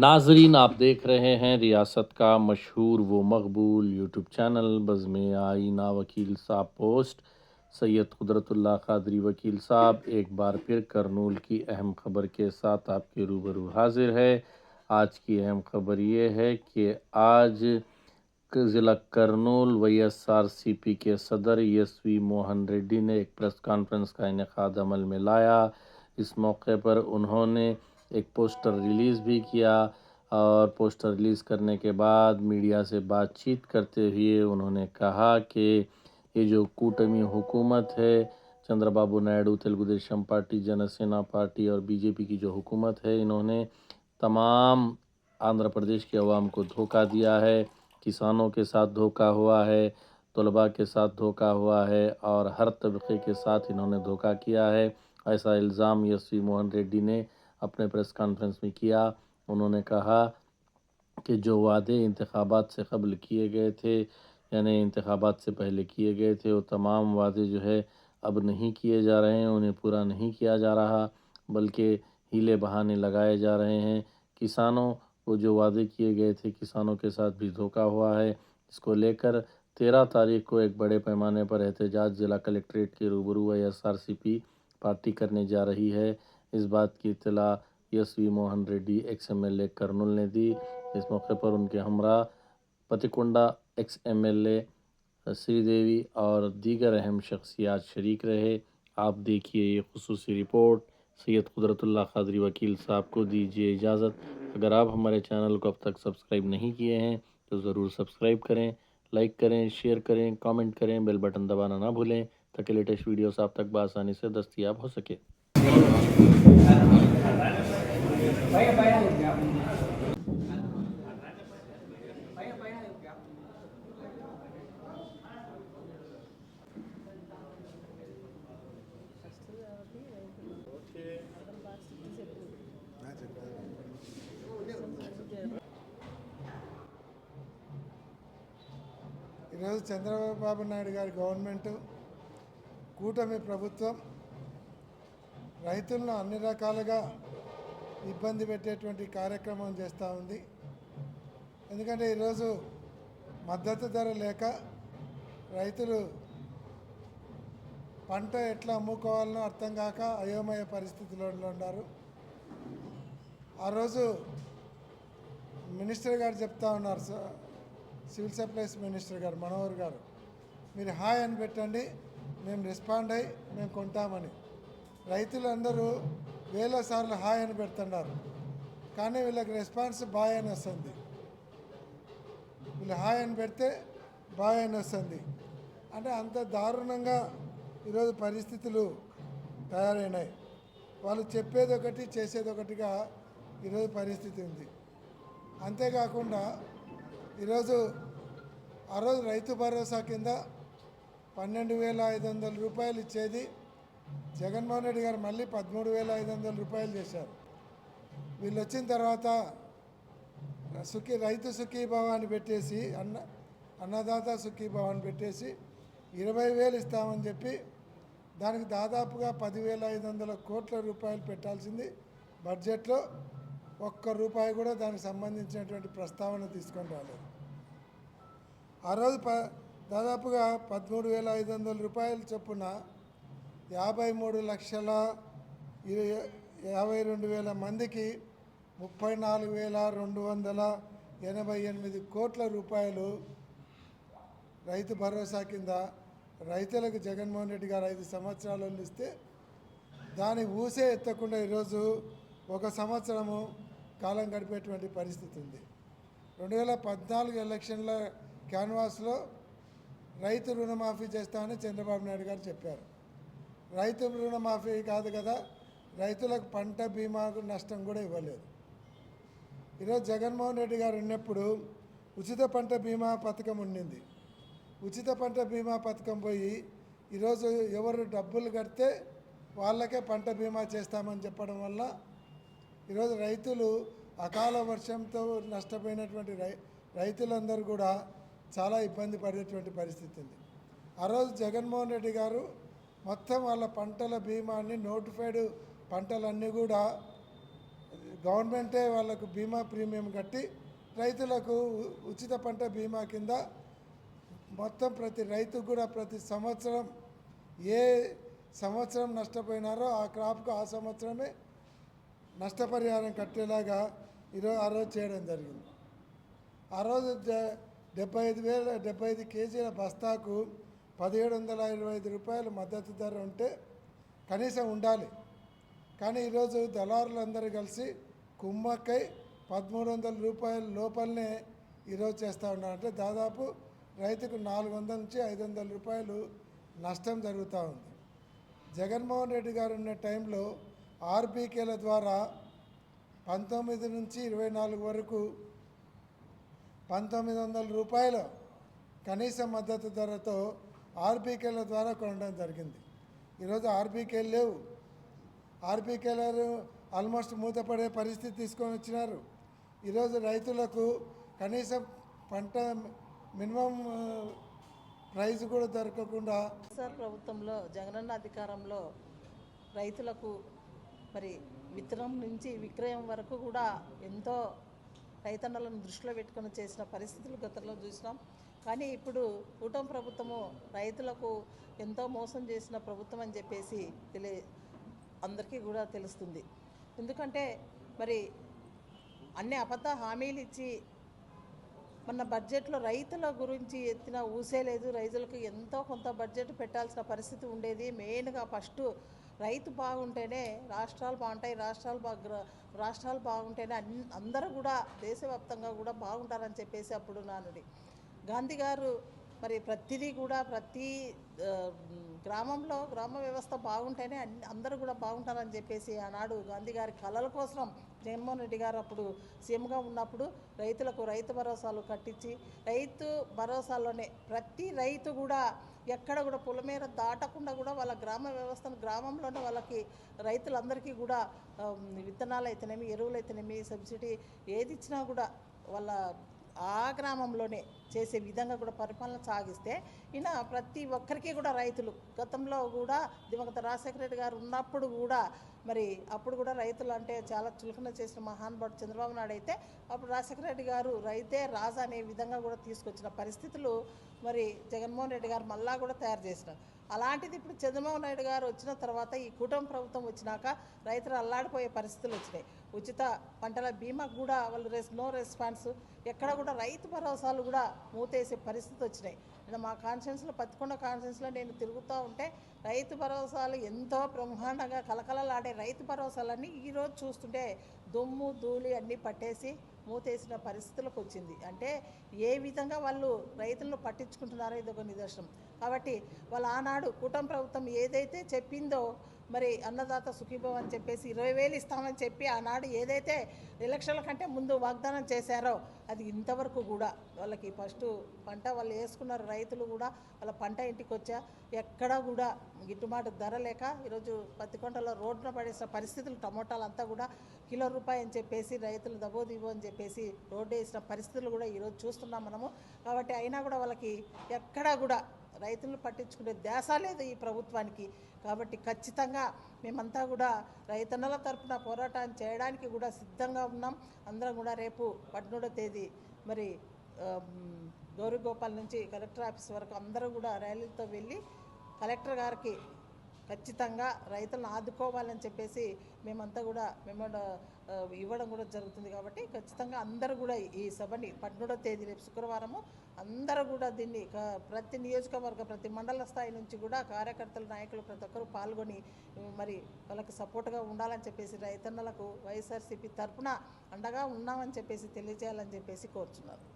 ناظرین، آپ دیکھ رہے ہیں ریاست کا مشہور و مقبول یوٹیوب چینل، بزم آئینہ وکیل صاحب پوسٹ۔ سید قدرت اللہ قادری وکیل صاحب، ایک بار پھر کرنول کی اہم خبر کے ساتھ آپ کے روبرو حاضر ہے۔ آج کی اہم خبر یہ ہے کہ آج ضلع کرنول وی ایس آر سی پی کے صدر یسوی موہن ریڈی نے ایک پریس کانفرنس کا انعقاد عمل میں لایا۔ اس موقع پر انہوں نے ایک پوسٹر ریلیز بھی کیا اور پوسٹر ریلیز کرنے کے بعد میڈیا سے بات چیت کرتے ہوئے انہوں نے کہا کہ یہ جو کوٹمی حکومت ہے چندر بابو نائیڈو، تلگو دیشم پارٹی، جن سینا پارٹی اور بی جے پی کی جو حکومت ہے، انہوں نے تمام آندھرا پردیش کے عوام کو دھوکہ دیا ہے، کسانوں کے ساتھ دھوکہ ہوا ہے، طلباء کے ساتھ دھوکہ ہوا ہے اور ہر طبقے کے ساتھ انہوں نے دھوکہ کیا ہے۔ ایسا الزام یسوی موہن ریڈی نے اپنے پریس کانفرنس میں کیا۔ انہوں نے کہا کہ جو وعدے انتخابات سے قبل کیے گئے تھے یعنی انتخابات سے پہلے کیے گئے تھے، وہ تمام وعدے جو ہے اب نہیں کیے جا رہے ہیں، انہیں پورا نہیں کیا جا رہا، بلکہ ہیلے بہانے لگائے جا رہے ہیں۔ کسانوں کو جو وعدے کیے گئے تھے، کسانوں کے ساتھ بھی دھوکہ ہوا ہے۔ اس کو لے کر تیرہ تاریخ کو ایک بڑے پیمانے پر احتجاج ضلع کلیکٹریٹ کے روبرو ایس آر سی پی پارٹی کرنے جا رہی ہے۔ اس بات کی اطلاع یس وی موہن ریڈی، ایکس ایم ایل اے کرنل نے دی۔ اس موقع پر ان کے ہمراہ پتی کنڈا ایکس ایم ایل اے سری دیوی اور دیگر اہم شخصیات شریک رہے۔ آپ دیکھیے یہ خصوصی رپورٹ۔ سید قدرت اللہ قادری وکیل صاحب کو دیجیے اجازت۔ اگر آپ ہمارے چینل کو اب تک سبسکرائب نہیں کیے ہیں تو ضرور سبسکرائب کریں، لائک کریں، شیئر کریں، کامنٹ کریں، بیل بٹن دبانا نہ بھولیں تاکہ لیٹسٹ ویڈیوز آپ تک بآسانی سے دستیاب ہو سکے۔ ఈరోజు చంద్రబాబు నాయుడు గారి గవర్నమెంట్ కూటమి ప్రభుత్వం రైతులను అన్ని రకాలుగా ఇబ్బంది పెట్టేటువంటి కార్యక్రమం చేస్తూ ఉంది. ఎందుకంటే ఈరోజు మద్దతు ధర లేక రైతులు పంట ఎట్లా అమ్ముకోవాలనో అర్థం కాక అయోమయ పరిస్థితిలో ఉన్నారు. ఆ రోజు మినిస్టర్ గారు చెప్తా ఉన్నారు సార్ సివిల్ సప్లైస్ మినిస్టర్ గారు మనోహర్ గారు. మీరు హాయ్ అని పెట్టండి మేము రెస్పాండ్ అయ్యి మేము కొంటామని. రైతులందరూ వేల సార్లు హాయ్ అని పెడుతున్నారు. కానీ వీళ్ళకి రెస్పాన్స్ బాయ్ అని వస్తుంది. వీళ్ళు హాయ్ అని పెడితే బాయ్ అని వస్తుంది. అంటే అంత దారుణంగా ఈరోజు పరిస్థితులు తయారైనాయి. వాళ్ళు చెప్పేది ఒకటి చేసేది ఒకటిగా ఈరోజు పరిస్థితి ఉంది. అంతేకాకుండా ఈరోజు ఆ రోజు రైతు భరోసా కింద పన్నెండు వేల ఐదు వందల రూపాయలు ఇచ్చేది జగన్మోహన్ రెడ్డి గారు మళ్ళీ పదమూడు వేల ఐదు వందల రూపాయలు చేశారు. వీళ్ళు వచ్చిన తర్వాత సుఖీ రైతు సుఖీభావ అని పెట్టేసి అన్న అన్నదాత సుఖీభావ అని పెట్టేసి ఇరవై వేలు ఇస్తామని చెప్పి దానికి దాదాపుగా పదివేల ఐదు వందల కోట్ల రూపాయలు పెట్టాల్సింది బడ్జెట్లో ఒక్క రూపాయి కూడా దానికి సంబంధించినటువంటి ప్రస్తావన తీసుకొని రాలేదు. ఆ రోజు ప దాదాపుగా పదమూడు వేల ఐదు వందల రూపాయలు చొప్పున యాభై మూడు లక్షల యాభై రెండు వేల మందికి ముప్పై నాలుగు వేల రెండు వందల ఎనభై ఎనిమిది కోట్ల రూపాయలు రైతు భరోసా కింద రైతులకు జగన్మోహన్ రెడ్డి గారు ఐదు సంవత్సరాలు ఇస్తే దాని ఊసే ఎత్తకుండా ఈరోజు ఒక సంవత్సరము కాలం గడిపేటువంటి పరిస్థితి ఉంది. రెండు వేల పద్నాలుగు ఎలక్షన్ల క్యాన్వాస్లో రైతు రుణమాఫీ చేస్తామని చంద్రబాబు నాయుడు గారు చెప్పారు. రైతు రుణమాఫీ కాదు కదా రైతులకు పంట బీమాకు నష్టం కూడా ఇవ్వలేదు. ఈరోజు జగన్మోహన్ రెడ్డి గారు ఉన్నప్పుడు ఉచిత పంట బీమా పథకం ఉండింది. ఉచిత పంట బీమా పథకం పోయి ఈరోజు ఎవరు డబ్బులు కడితే వాళ్ళకే పంట బీమా చేస్తామని చెప్పడం వల్ల ఈరోజు రైతులు అకాల వర్షంతో నష్టపోయినటువంటి రై రైతులందరూ కూడా చాలా ఇబ్బంది పడేటువంటి పరిస్థితి ఉంది. ఆ రోజు జగన్మోహన్ రెడ్డి గారు మొత్తం వాళ్ళ పంటల బీమాని నోటిఫైడ్ పంటలన్నీ కూడా గవర్నమెంటే వాళ్ళకు బీమా ప్రీమియం కట్టి రైతులకు ఉచిత పంట బీమా కింద మొత్తం ప్రతి రైతుకు కూడా ప్రతి సంవత్సరం ఏ సంవత్సరం నష్టపోయినారో ఆ క్రాప్కు ఆ సంవత్సరమే నష్టపరిహారం కట్టేలాగా ఈరోజు ఆ రోజు చేయడం జరిగింది. ఆ రోజు డ- డెబ్బై ఐదు వేల డెబ్బై ఐదు కేజీల బస్తాకు పదిహేడు వందల ఇరవై ఐదు రూపాయలు మద్దతు ధర ఉంటే కనీసం ఉండాలి. కానీ ఈరోజు దళారులందరూ కలిసి కుమ్మక్కై పదమూడు వందల రూపాయల లోపలనే ఈరోజు చేస్తూ ఉన్నారు. అంటే దాదాపు రైతుకు నాలుగు వందల నుంచి ఐదు వందల రూపాయలు నష్టం జరుగుతూ ఉంది. జగన్మోహన్ రెడ్డి గారు ఉన్న టైంలో ఆర్బీకేల ద్వారా పంతొమ్మిది నుంచి ఇరవై నాలుగు వరకు పంతొమ్మిది వందల రూపాయలు కనీస మద్దతు ధరతో ఆర్బీకేల ద్వారా కొనడం జరిగింది. ఈరోజు ఆర్పీకేలు లేవు. ఆర్బీకేలు ఆల్మోస్ట్ మూతపడే పరిస్థితి తీసుకొని వచ్చినారు. ఈరోజు రైతులకు కనీసం పంట మినిమం ప్రైజ్ కూడా దొరకకుండా సార్ ప్రభుత్వంలో జగనన్న అధికారంలో రైతులకు మరి విత్తనం నుంచి విక్రయం వరకు కూడా ఎంతో రైతన్నలను దృష్టిలో పెట్టుకొని చేసిన పరిస్థితులు గతంలో చూసినాం. కానీ ఇప్పుడు కూటమి ప్రభుత్వము రైతులకు ఎంతో మోసం చేసిన ప్రభుత్వం అని చెప్పేసి తెలియ అందరికీ కూడా తెలుస్తుంది. ఎందుకంటే మరి అన్ని అబద్ధ హామీలు ఇచ్చి మన బడ్జెట్లో రైతుల గురించి ఎత్తిన ఊసే లేదు. రైతులకు ఎంతో కొంత బడ్జెట్ పెట్టాల్సిన పరిస్థితి ఉండేది. మెయిన్గా ఫస్ట్ రైతు బాగుంటేనే రాష్ట్రాలు బాగుంటాయి. రాష్ట్రాలు బాగా రాష్ట్రాలు బాగుంటేనే అన్ అందరూ కూడా దేశవ్యాప్తంగా కూడా బాగుంటారని చెప్పేసి అప్పుడు నానుడి. గాంధీ గారు మరి ప్రతిదీ కూడా ప్రతి గ్రామంలో గ్రామ వ్యవస్థ బాగుంటేనే అన్ని అందరూ కూడా బాగుంటారని చెప్పేసి ఆనాడు గాంధీ గారి కళల కోసం జగన్మోహన్ రెడ్డి గారు అప్పుడు సీఎంగా ఉన్నప్పుడు రైతులకు రైతు భరోసాలు కట్టించి రైతు భరోసాలోనే ప్రతి రైతు కూడా ఎక్కడ కూడా పొలమేర దాటకుండా కూడా వాళ్ళ గ్రామ వ్యవస్థను గ్రామంలోనే వాళ్ళకి రైతులందరికీ కూడా విత్తనాలు అయితేనేమి ఎరువులు అయితేనేమి సబ్సిడీ ఏది ఇచ్చినా కూడా వాళ్ళ ఆ గ్రామంలోనే చేసే విధంగా కూడా పరిపాలన సాగిస్తే ఈయన ప్రతి ఒక్కరికి కూడా రైతులు గతంలో కూడా దివంగత రాజశేఖర రెడ్డి గారు ఉన్నప్పుడు కూడా మరి అప్పుడు కూడా రైతులు అంటే చాలా చులకన చేసిన మహానుభావుడు చంద్రబాబు నాయుడు అయితే అప్పుడు రాజశేఖర రెడ్డి గారు రైతే రాజా అనే విధంగా కూడా తీసుకొచ్చిన పరిస్థితులు మరి జగన్మోహన్ రెడ్డి గారు మళ్ళా కూడా తయారు చేసినారు. అలాంటిది ఇప్పుడు చంద్రబాబు నాయుడు గారు వచ్చిన తర్వాత ఈ కూటమి ప్రభుత్వం వచ్చినాక రైతులు అల్లాడిపోయే పరిస్థితులు వచ్చినాయి. ఉచిత పంటల బీమా కూడా వాళ్ళు రెస్ నో రెస్పాన్స్ ఎక్కడ కూడా రైతు భరోసాలు కూడా మూతేసే పరిస్థితి వచ్చినాయి. నేను మా కాన్షియన్స్లో పత్తికొండ కాన్షియన్స్లో నేను తిరుగుతూ ఉంటే రైతు భరోసాలు ఎంతో బ్రహ్మాండంగా కలకలలాడే రైతు భరోసాలన్నీ ఈరోజు చూస్తుంటే దుమ్ము ధూళి అన్నీ పట్టేసి మూతేసిన పరిస్థితులకు వచ్చింది. అంటే ఏ విధంగా వాళ్ళు రైతులను పట్టించుకుంటున్నారో ఇది ఒక నిదర్శనం. కాబట్టి వాళ్ళ ఆనాడు కూటమి ప్రభుత్వం ఏదైతే చెప్పిందో మరి అన్నదాత సుఖీభవ అని చెప్పేసి ఇరవై వేలు ఇస్తామని చెప్పి ఆనాడు ఏదైతే ఎలక్షన్ల కంటే ముందు వాగ్దానం చేశారో అది ఇంతవరకు కూడా వాళ్ళకి ఫస్ట్ పంట వాళ్ళు వేసుకున్నారు రైతులు కూడా వాళ్ళ పంట ఇంటికి వచ్చా ఎక్కడా కూడా గిట్టుబాటు ధర లేక ఈరోజు పత్తికొండలో రోడ్డున పడేసిన పరిస్థితులు టమోటాలు అంతా కూడా కిలో రూపాయి అని చెప్పేసి రైతులు దబో దిబో అని చెప్పేసి రోడ్డు వేసిన పరిస్థితులు కూడా ఈరోజు చూస్తున్నాం మనము. కాబట్టి అయినా కూడా వాళ్ళకి ఎక్కడా కూడా రైతులను పట్టించుకునే ధ్యాస లేదు ఈ ప్రభుత్వానికి. కాబట్టి ఖచ్చితంగా మేమంతా కూడా రైతన్నల తరఫున పోరాటం చేయడానికి కూడా సిద్ధంగా ఉన్నాం. అందరం కూడా రేపు పద్మూడో తేదీ మరి గౌరీగోపాల్ నుంచి కలెక్టర్ ఆఫీస్ వరకు అందరూ కూడా ర్యాలీతో వెళ్ళి కలెక్టర్ గారికి ఖచ్చితంగా రైతులను ఆదుకోవాలని చెప్పేసి మేమంతా కూడా మేము ఇవ్వడం కూడా జరుగుతుంది కాబట్టి ఖచ్చితంగా అందరూ కూడా ఈ సభని పద్మూడో తేదీ రేపు శుక్రవారము అందరూ కూడా దీన్ని ప్రతి నియోజకవర్గ ప్రతి మండల స్థాయి నుంచి కూడా కార్యకర్తలు నాయకులు ప్రతి ఒక్కరూ పాల్గొని మరి వాళ్ళకి సపోర్ట్గా ఉండాలని చెప్పేసి రైతన్నలకు వైఎస్ఆర్సీపీ తరఫున అండగా ఉన్నామని చెప్పేసి తెలియజేయాలని చెప్పేసి కోరుచున్నారు